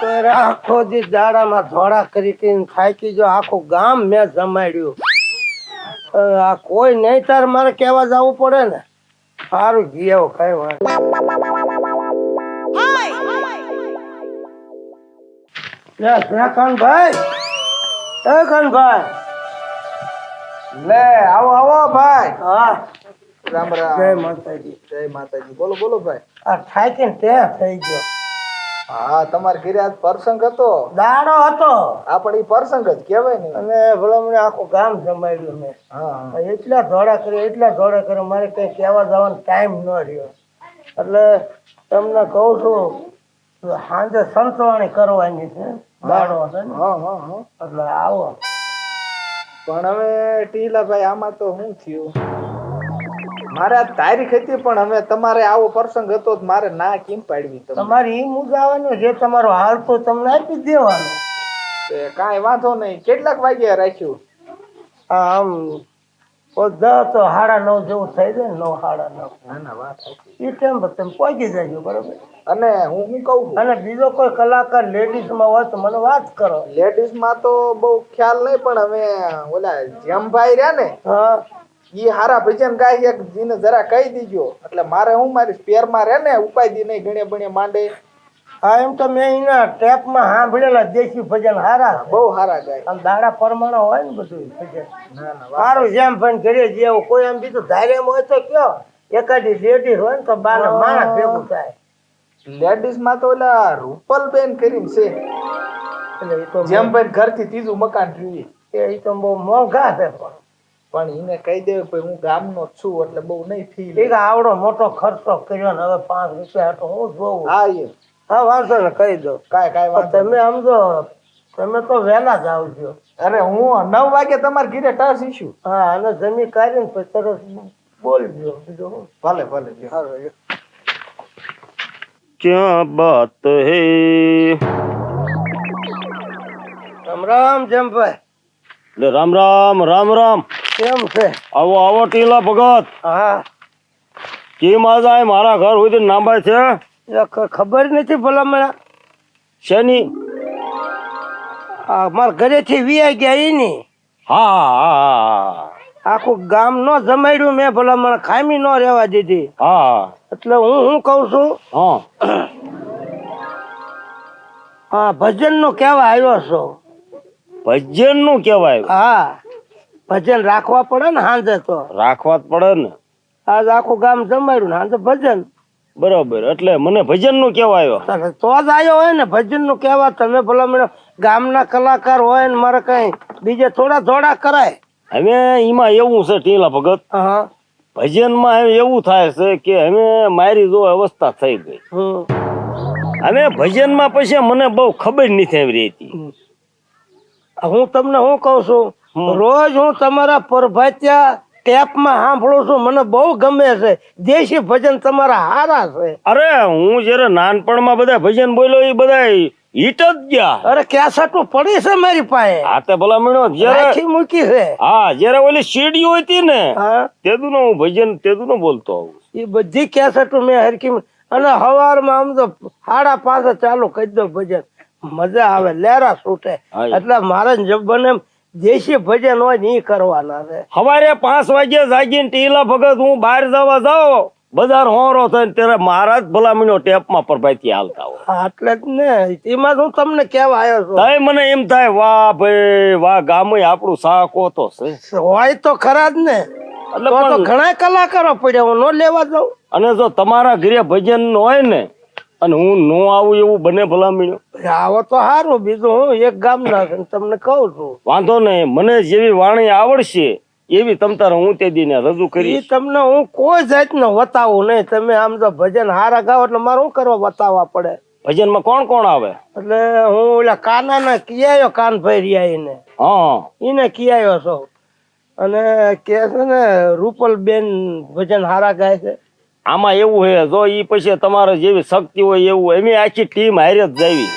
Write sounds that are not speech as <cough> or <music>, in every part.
કરે આખો દી દાડામાં ધોળા કરી કરીને થાકી જો આખું ગામ મેં જમાડ્યું. આ કોઈ નહીં તાર મારે કહેવા જવું પડે ને? સારું ગયો કઈ વાત લે કાનભાઈ લે આવો આવો ભાઈ. હા. રામ જય રામ માતાજી. જય માતાજી. બોલો બોલો ભાઈ. આ થાકીને ત્યાં થઈ ગયો. હા તમારે ઘરે આજ પ્રસંગ હતો? દાડો હતો. આપણે ઈ પ્રસંગ જ કહેવાય ને. અને ભલા મને આખું ગામ જમાડ્યું મેં. હા. એટલા ધોળા કરે એટલા ધોળા કરે મારે કઈ કહેવા જવાનો ટાઈમ ન રહ્યો. એટલે તમને કહું છું સાંજે સંતવાણી કરવાની છે. દાડો છે ને. હા હા હા. એટલે આવો. પણ હવે ટીલાભાઈ આમાં તો શું થયું? મારે તારીખ હતી પણ હવે તમારે આવો પ્રસંગ હતો તો મારે ના કેમ પાડવી તમે તમારે એ મુદ્દાવાનું જે તમારો હાલ તો તમને આપી દેવાનો. કાંઈ વાંધો નહીં. કેટલાક વાગ્યા રાખ્યું? આમ દસ તો સાડા નવ જેવું થઈ જાય ને નવ સાડા નવ. એ ટાઈમ પર તમે પહોંચી જાય બરોબર? અને હું શું કહું? અને બીજો કોઈ કલાકાર લેડીઝમાં હોય તો મને વાત કરો. લેડીઝમાં તો બહુ ખ્યાલ નહીં પણ હવે ઓલા જેમભાઈ રહ્યા ને હા. ઈ હારા ભજન ગાય એક જીને જરા કહી દીજો. એટલે મારે હું મારી સ્પેરમાં રહે ને ઉપાય દી નહીં ગણે બણે માંડે. હા એમ તો મેં એના ટેપમાં સાંભળેલા દેશી ભજન હારા બહુ હારા ગાય. આમ દાડા પરમાણો હોય ને બધું ભજન. સારું જેમ પણ કરીએ જેવું કોઈ એમ બીજું ધાર્યમ હોય તો કયો? એકાદી લેડીઝ હોય ને તો બાર માણસ ભેગું થાય. લેડીઝમાં તો ઓલા રૂપલબેન કરીને છે. એટલે એ તો જેમભાઈ ઘરથી ત્રીજું મકાન જોઈએ એ. તો બહુ મોંઘા છે પણ. પણ એને કહી દેવું ભાઈ હું ગામનો છું એટલે બહુ નહીં ફી લે આવડો મોટો ખર્ચો કર્યો ને હવે પાંચ રૂપિયા તો હું જોઉં. હા એ. હા વાંધો ને કહી દો. કાંઈ કાંઈ વાંધો તમે સમજો તમે તો વહેલા જ આવજો. અરે હું નવ વાગે તમારે ઘીરે ટસ ઈશું હા અને જમી કાઢીને પછી તરત બોલજો. ભલે ભલે ક્યાં બાત હે? રામ રામ જેમ ભાઈ રામ રામ રામ રામ. કેમ છે. આવો આવો ટીલા ભગત. હા. કેમ આજાય મારા ઘર સુધી નાંબાય છે? ખબર નથી ભલા મને. શેની? આ મારા ઘરેથી વિયા ગયા એની. ની હા હા આખું ગામ નો જમાડ્યું મેં ભલા મને ખામી ન રહેવા દીધી. હા એટલે હું હું કહું છું હા. હા ભજનનું કેવા આવ્યો છો? ભજનનું કેવાય? હા. ભજન રાખવા પડે ને સાંજે તો. રાખવા જ પડે ને. આજ આખું ગામ જમાડ્યું ને સાંજે ભજન. બરોબર એટલે મને ભજનનું કેવા આવ્યો તો જ આવ્યો હોય ને ભજનનું કેવા તમે ભલા મને ગામના કલાકાર હોય ને મારે કઈ બીજે થોડા થોડા કરાય. હવે એમાં એવું છે ટીલા ભગત ભજનમાં હવે એવું થાય છે કે હવે મારી જો અવસ્થા થઈ ગઈ. હવે ભજનમાં પછી મને બહુ ખબર નથી આવી રહેતી હતી. હું તમને શું કઉ છું. રોજ હું તમારા પરભાત્યા ટેપમાં સાંભળું છું. મને બહુ ગમે છે. દેશી ભજન તમારા હારા છે. અરે હું જયારે નાનપણમાં બધા ભજન બોલ્યો એ બધા હિટ જ ગયા. અરે કેસેટો પડી છે મારી પાસે? આ તે ભલા મળ્યો જયારે મૂકી છે. હા જયારે ઓલી સીડીઓ હતી ને તેદું નો હું ભજન તેદુ નો બોલતો આવું એ બધી કેસેટો મેં હરકી. અને હવારમાં આમ તો સાડા પાંચે ચાલુ કરી દો ભજન. મજા આવે લેરા છૂટે. એટલે મારે જબને દેશી ભજન હોય ને કરવાના છે. સવારે પાંચ વાગે જાગીને ટીલા ભગત હું બહાર જવા જાઉં બજાર હોરો થઈને ત્યારે મારા જ ભલા મળ્યો ટેપમાં પર ભાઈ હાલતા હોય. એટલે જ ને. એમાં હું તમને કેવા આવ્યો છું. તોય મને એમ થાય વાહ ભાઈ વાહ ગામે આપણું સાકો તો છે. હોય તો ખરા જ ને. એટલે ઘણા કલાકારો પડ્યા હું ન લેવા જાઉં. અને જો તમારા ઘરે ભજન હોય ને અને હું નો આવું એવું બને ભલા મળ્યો આવો તો સારું બીજું હું એક ગામ ના તમને કહું છું. વાંધો નહીં મને જેવી વાણી આવડશે એવી તમ તારે હું તે દીને રજૂ કરી તમને હું કોઈ જાતનો વતાવું નહીં. તમે આમ તો ભજન હારા ગાવ એટલે મારે શું કરવા બતાવવા પડે? ભજનમાં કોણ કોણ આવે? એટલે હું ઓલા કાના ના કિયાયો કાનભાઈ રહ્યા એને. હા. એને કિયાયો છો. અને કે છે ને રૂપલ બેન ભજન હારા ગાય છે. આમાં એવું છે જો એ પછી તમારે જેવી શક્તિ હોય એવું એમ આખી ટીમ હારે જ જાવી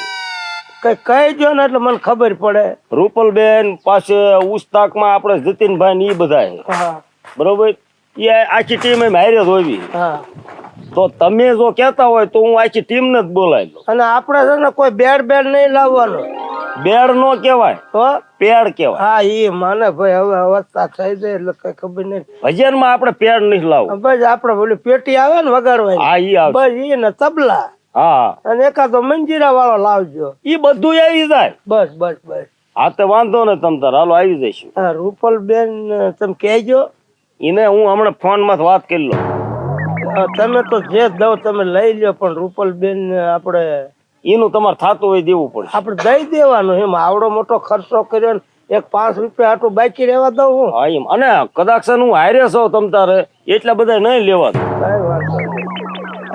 કઈ કહી દો ને એટલે મને ખબર પડે. રૂપલબેન પાસે ઉસ્તાકમાં આપણે જતીનભાઈ ને એ બધા બરોબર? એ આખી ટીમ એમ હારે જ હોવી. હા. તો તમે જો કહેતા હોય તો હું આખી ટીમને જ બોલાવી અને આપણે છે ને કોઈ બેડ બેડ નહીં લાવવાનું. બેડ નો કહેવાય તો પેડ કહેવાય. હા ઈ માને ભાઈ હવે અવસ્થા થઈ જાય એટલે કઈ ખબર નહીં. ભજનમાં આપણે પેડ નહીં લાવો. બસ આપણે બોલી પેટી આવે ને વગાડવાની હા ઈ આવે બસ ઈ ને તબલા. હા. અને એકાદો મંજીરા વાળો લાવજો. ઈ બધું આવી જાય. બસ બસ બસ. હા તો વાંધો ને તમ તાર. હાલો આવી જઈશું. હા રૂપલબેન તમે કહેજો. એને હું હમણાં ફોનમાં વાત કરી લઉં. તમે તો જે દઉં તમે લઈ લ્યો પણ રૂપલ બેન આપણે એનું તમારે થતું હોય દેવું પડે આપણે દઈ દેવાનું એમ. આવડો મોટો ખર્ચો કર્યો એક પાંચ રૂપિયા આટલું બાકી રહેવા દઉં હું. હા એમ. અને કદાચ હું હારે છો તમ તારે એટલા બધા નહીં લેવા.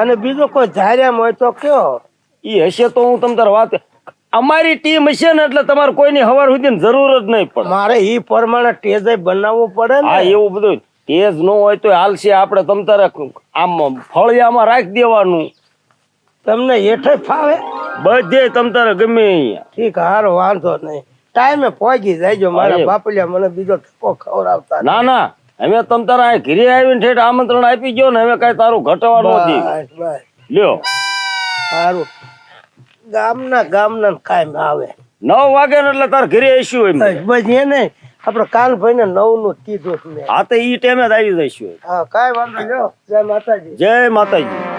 અને બીજો કોઈ ધાર્યા હોય તો કયો? એ હશે તો હું તમ તારે વાત અમારી ટીમ હશે ને એટલે તમારે કોઈની હવાર સુધી જરૂર જ નહીં પડે. મારે એ પ્રમાણે ટેજ બનાવવું પડે હા ને એવું બધું તેજ ન હોય તો હાલશે આપણે તમ તારે આમ ફળિયામાં રાખી દેવાનું. તમને હેઠે ફાવે? બધે તમ તારે ગમે ઠીક હારો વાંધો નહીં. ટાઈમે પહોંચી જાયજો મારા બાપલિયા મને બીજો ટકો ખવડાવતા ના ના. હવે તમ તારા આ ઘરે આવીને ઠેઠ આમંત્રણ આપી ગયો ને હવે કઈ તારું ઘટવાનું નથી. લ્યો. સારું ગામના ગામના કાયમ આવે. નવ વાગે એટલે તાર ઘરે આવીશું એમ. બસ એ નહીં. આપણે કાનભાઈ ને નવનું કીધું હા તો ઈ ટાઈમે જ આવી જઈશું. હા કાંઈ વાંધો લ્યો. જય માતાજી. જય માતાજી.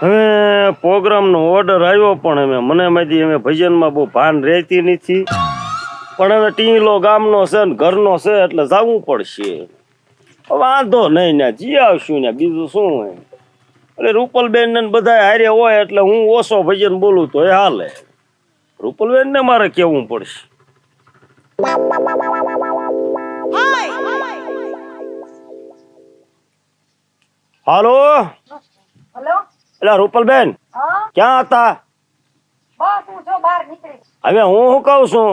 હવે પ્રોગ્રામનો ઓર્ડર આવ્યો પણ અમે મને માંથી અમે ભજનમાં બહુ ભાન રહેતી નથી. પણ હવે ટીંગલો ગામનો છે ને ઘરનો છે એટલે જવું પડશે. વાંધો નહીં ને જી આવશું ને બીજું શું હોય? એટલે રૂપલબેન ને બધા હારે હોય એટલે હું ઓછો ભજન બોલું તો એ હાલે. રૂપલબેન ને મારે કેવું પડશે? હાલો? હલો? એટલે રૂપલબેન ક્યાં હતા? હવે હું શું કઉ છું?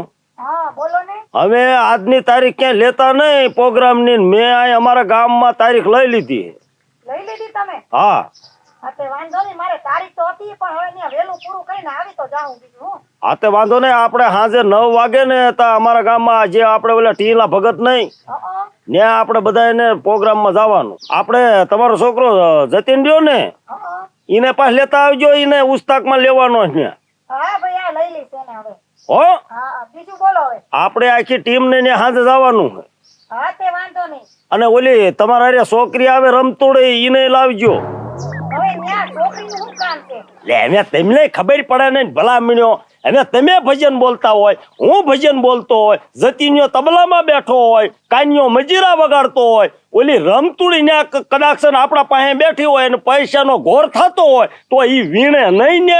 હવે આજની તારીખ ક્યાંય લેતા નહીં પ્રોગ્રામની મેં અહીં અમારા ગામમાં તારીખ લઈ લીધી. લઈ લીધી તમે? હા. હા તે વાંધો નહીં આપણે સાંજે નવ વાગે ને તા અમારા ગામમાં જે આપણે ઓલા ટીલા ભગત નહીં. ને ત્યાં આપણે બધા એને પ્રોગ્રામમાં જવાનું. આપણે તમારો છોકરો જતીન રહ્યો ને. એને પાસ લેતા આવજો એને ઉસ્તાકમાં લેવાનો છે. હા આપણે આખી ટીમ ને સાંજે જવાનું છે. અને ઓલી તમારા અરે છોકરી આવે રમતોડે એને લાવજો. લે મેં તેમને ખબર પડે ને ભલા મીણ્યો હવે તમે ભજન બોલતા હોય હું ભજન બોલતો હોય જતીન્યો તબલામાં બેઠો હોય કાન્યો મજીરા વગાડતો હોય ઓલી રમતુડી ને કદાચ આપણા પાસે બેઠી હોય અને પૈસાનો ઘોર થતો હોય તો એ વીણે નહીં ને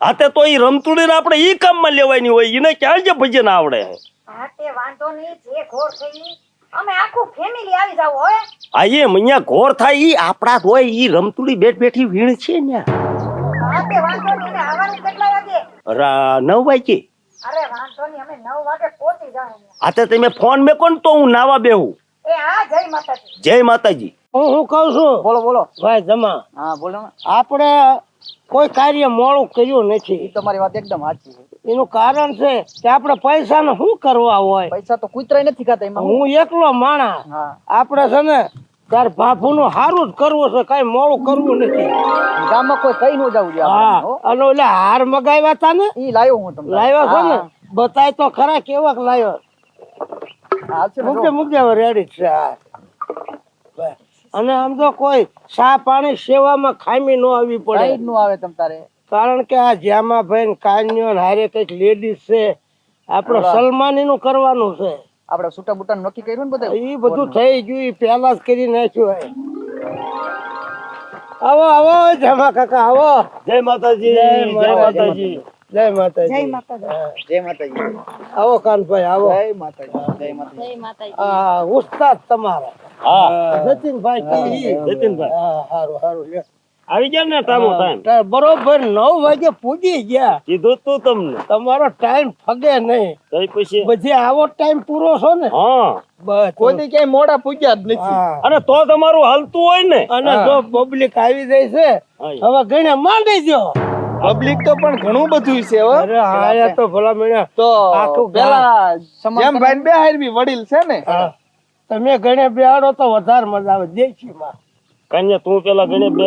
હા તે તો ઈ રમતુડીને આપણે ઈ કામમાં લેવાની હોય એને ક્યાં જે ભજન આવડે? હા તે વાંધો નહીં જે ઘોર થઈ અમે આખું ફેમિલી આવી જાવ હવે આ એમ અહીંયા ઘોર થાય ઈ આપણા હોય ઈ રમતુડી બેઠ બેઠી વીણ છે ને તે વાંધો નહીં ને આવવાનું કેટલા વાગે? રા- નવ વાગે અરે વાંધો નહીં અમે નવ વાગે પહોંચી જાય આ તો તમે ફોન મેકો ને તો હું નાવા બેહું. એ હા જય માતાજી. જય માતાજી. હું હું કહું છું? બોલો બોલો. ભાઈ જમા. હા બોલો ને. આપણે કોઈ કાર્ય મોડું કર્યું નથી. તમારી વાત એકદમ સાચી છે. એનું કારણ છે કે આપણે પૈસાને શું કરવા હોય? પૈસા તો કૂતરાય નથી ખાતા એમાં. હું એકલો માણસ. હા. આપણે છે ને તાર બાપુનું સારું જ કરવું છે કઈ મોડું કરવું નથી. ગામમાં કોઈ કઈ ન જવું જોઈએ હા અને ઓલા હાર મગાવ્યા હતા ને? ઈ લાવ્યો હું તમને. લાવ્યા છો ને? બતાય તો ખરા કેવાક લાવ્યો મૂકજે મૂકજે રેડી છે હા. અને આમ તો કોઈ ચા પાણી સેવામાં ખામી ન આવી પડે. ન આવે તમ તારે. કારણ કે આ જ્યામા ભાઈ કાન્યો હારે કંઈક લેડીઝ છે. આપણે સલમાની નું કરવાનું છે. આપણે છૂટા બુટા નક્કી કર્યું ને બધા એ બધું થઈ ગયું ઈ પહેલા જ કરી નાખ્યું હોય. આવો આવો જમા કાકા આવો. જય માતાજી જય માતાજી. જય માતાજી. જય માતાજી. જય માતાજી. આવો કાનભાઈ આવો. જય માતાજી જય માતાજી. જય માતાજી. આ ઉસ્તાદ તમારા. હા. જતીનભાઈ જતીનભાઈ. હા હારું હારું. આવી ગયા ને ટાઈમ ટાઈમ બરોબર નવ વાગે પૂજી ગયા. કીધું તું તમને. તમારો ટાઈમ ફગે નહીં. તઈ પછી? પછી આવો ટાઈમ પૂરો છો ને? હા. બસ. કોઈ ક્યાંય મોડા પૂજ્યા જ નથી. અને તો તમારું હાલતું હોય ને? અને જો પબ્લિક આવી જાય છે હવે ગણે માંડી દેજો પબ્લિક તો પણ ઘણું બધું છે હો. અરે આયા તો ભલા મળ્યા. તો આખું પેલા જેમ ભાઈ બે હારવી વડીલ છે ને? તમે ગણે બેહાડો તો વધારે મજા આવે દેશીમાં. કન્યા તું પેલા ગણે બે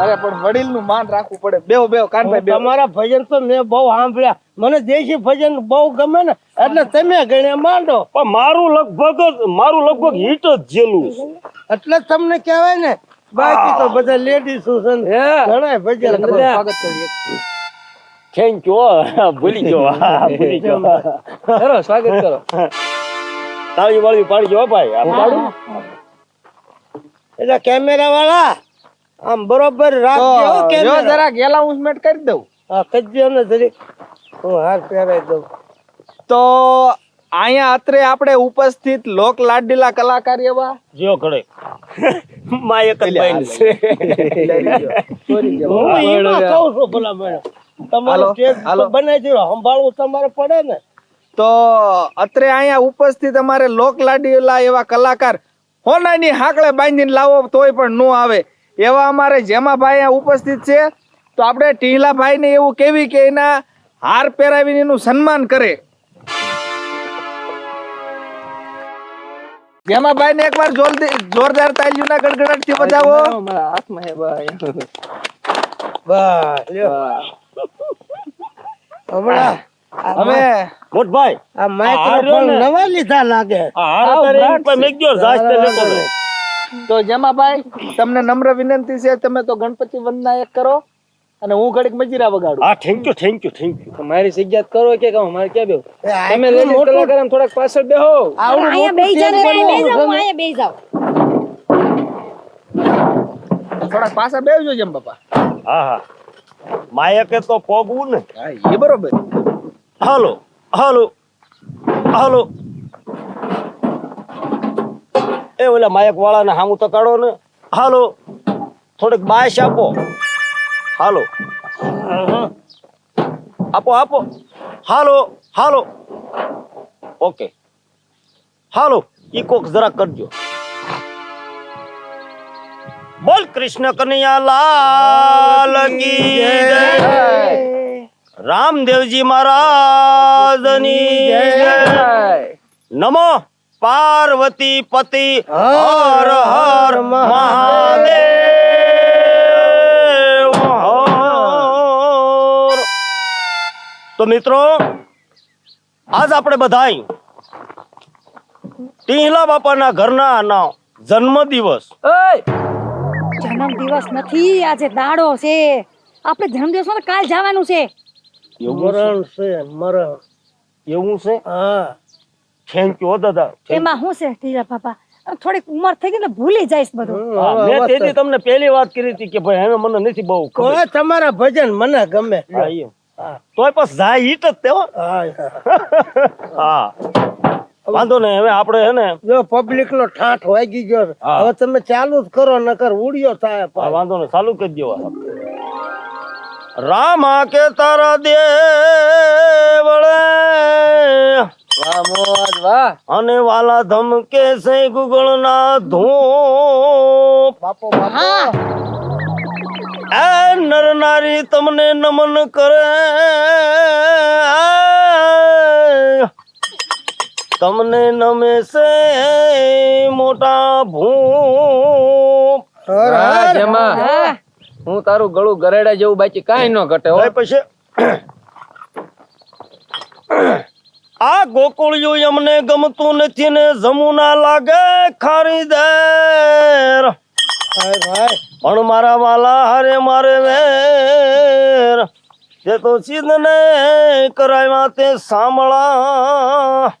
અરે પણ વડીલનું માન રાખવું પડે. બે બે કાનભાઈ તમારા ભજન તો મેં બહુ સાંભળ્યા. મને દેશી ભજન બહુ ગમે ને એટલે તમે ગણે માંડો. પણ મારું લગભગ મારું લગભગ હિટ જ જેલું એટલે તમને કહેવાય ને બાકી તો બધા લેડીઝ છે ને ઘણા ભજન. થેન્ક યુ ભૂલી ગયો. <laughs> ભૂલી ગયો. કરો સ્વાગત કરો. તાળી વાળી પાડી ગયો ભાઈ. આ પાડું? એટલે કેમેરા વાળા આમ બરોબર રાખજો હો જરા ગેલા કેમેરા. જરાક કરી દઉં. હા કજ્યો ને જરી. હું હાર પહેરાઈ દઉં. તો અહીંયા અત્રે આપણે ઉપસ્થિત લોક લાડીલા કલાકાર એવા? જો ખડે <laughs> માં એક જ બેન છે. હું એમાં કહું છું ભલા મેડમ. તમારો હાલો. બનાવી દીધો. સંભાળવું તમારે પડે ને. તો અત્રે અહીંયા ઉપસ્થિત અમારે લોક લાડીલા એવા કલાકાર હોનાની હાકળે બાંધીને લાવો તોય પણ ન આવે. એવા અમારે જેમા ભાઈ ઉપસ્થિત છે તો આપણે ટીહલાભાઈ ને એવું કેવી કે એના હાર પહેરાવીને એનું સન્માન કરે. જેમાભાઈ ને એકવાર જોરદાર જોરદાર તાલીઓના ગડગડાટથી બજાવો હમણાં. હવે મોટભાઈ આ માઇક્રોફોન નવા લીધા લાગે. તે લેતો જાઓ. તો જમાભાઈ તમને નમ્ર વિનંતી છે તમે તો ગણપતિ વંદના એક કરો અને હું ઘડીક મજીરા વગાડું. હા thank you thank you thank you મારી સિજ્જાત કરો કે કહું મારે ક્યાં તમે એ આટલું મોટું થોડાક પાછળ બેહો. આવું stage ને, અહીંયા બેસી જાઓ થોડાક પાછળ બેહજો જેમ બાપા. હા હા. માયકે તો પોગવું ને હા એ બરોબર. Hello hello hello. એ ઓલા માયક વાળાને હામું તો કાઢો ને. હાલો થોડીક બાયશ આપો. હાલો. આપો આપો. હાલો હાલો. ઓકે. હાલો ઈ કોક જરા કરજો. બોલ કૃષ્ણ કનૈયા લાલ કી જય. રામદેવજી મહારાજની નમો પાર્વતી પતિ હર હર મહાદેવ. તો મિત્રો આજ આપણે બધાય ટીહલા બાપાના ઘરના ના જન્મ દિવસ જન્મ દિવસ નથી આજે દાડો છે. આપણે જન્મ દિવસમાં કાલ જવાનું છે. મરણ છે મરણ. એવું છે? હા. થેન્ક યુ દાદા. એમાં શું છે ટીલા પાપા? થોડીક ઉંમર થઈ ગઈ ને ભૂલી જઈશ બધું. મેં તેથી તમને પહેલી વાત કરી હતી કે ભાઈ હવે મને નથી બહુ ખબર. તમારા ભજન મને ગમે. હા, એમ. હા. તોય પછી જાય હિટ જ તે હા, હા. હા. વાંધો નહીં હવે આપણે હે ને જો પબ્લિક નો ઠાઠ વાગી ગયો. હવે તમે ચાલુ જ કરો નકર ઉડ્યો થાય વાંધો નહીં ચાલુ કરી દેવા. રામા કે તારા દેવળે વાહ મોજ વાહ અને વાલા ધમકે છે ગુગળ ના ધૂપ બાપો હા એ નર નારી તમને નમન કરે તમને નમે છે મોટા ભૂપ હર હર. હા. તારું ગળું ગરેડા જેવું બાકી કાંઈ ન ઘટે હોય પછી આ ગોકુળિયું અમને ગમતું નથી ને જમુના લાગે ખારી દેર. ભાઈ પણ મારા વાલા હારે મારે વેર. તે તો ચીજ ને કરાવ્યા તે સાંભળા.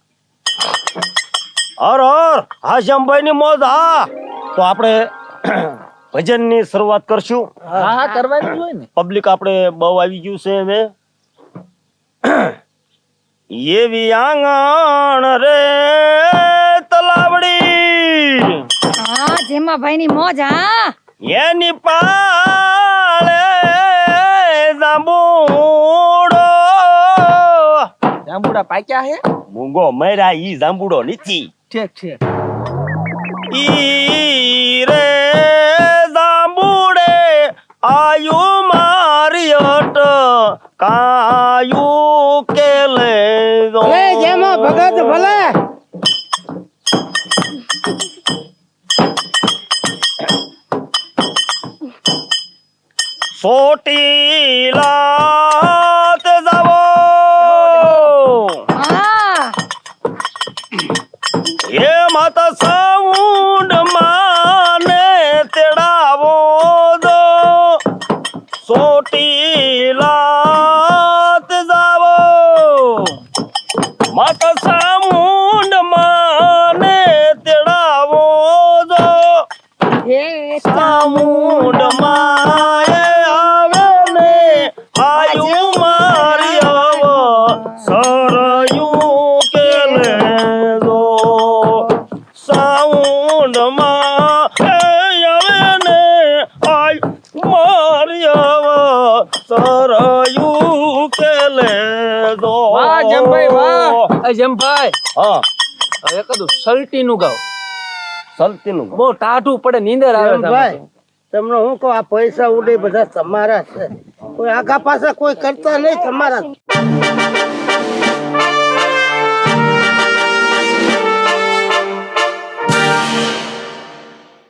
હર હર હા શ્યામભાઈ ની મોજ હા. તો આપણે ભજનની શરૂઆત કરશું. હા હા કરવાની જ હોય ને. પબ્લિક આપણે બહુ આવી ગયું છે હવે. એવી આંગણ રે તલાવડી. હા જેમાં ભાઈ ની મોજ હા. એની પાળે જાંબુડો. જાંબુડા પાક્યા હે? મૂંગો મર્યા ઈ જાંબુડો નથી. ઠીક ઠીક. ઈ જમભાઈ વાહ! એ જમભાઈ હા. હવે કદું સલટી નું ગાવ. સલતીનું બહુ ટાઢું પડે નીંદર આવે છે ભાઈ તમને હું કહું આ પૈસા ઉડે બધા તમારા છે. કોઈ આગા પાછા કોઈ કરતા નહીં તમારા.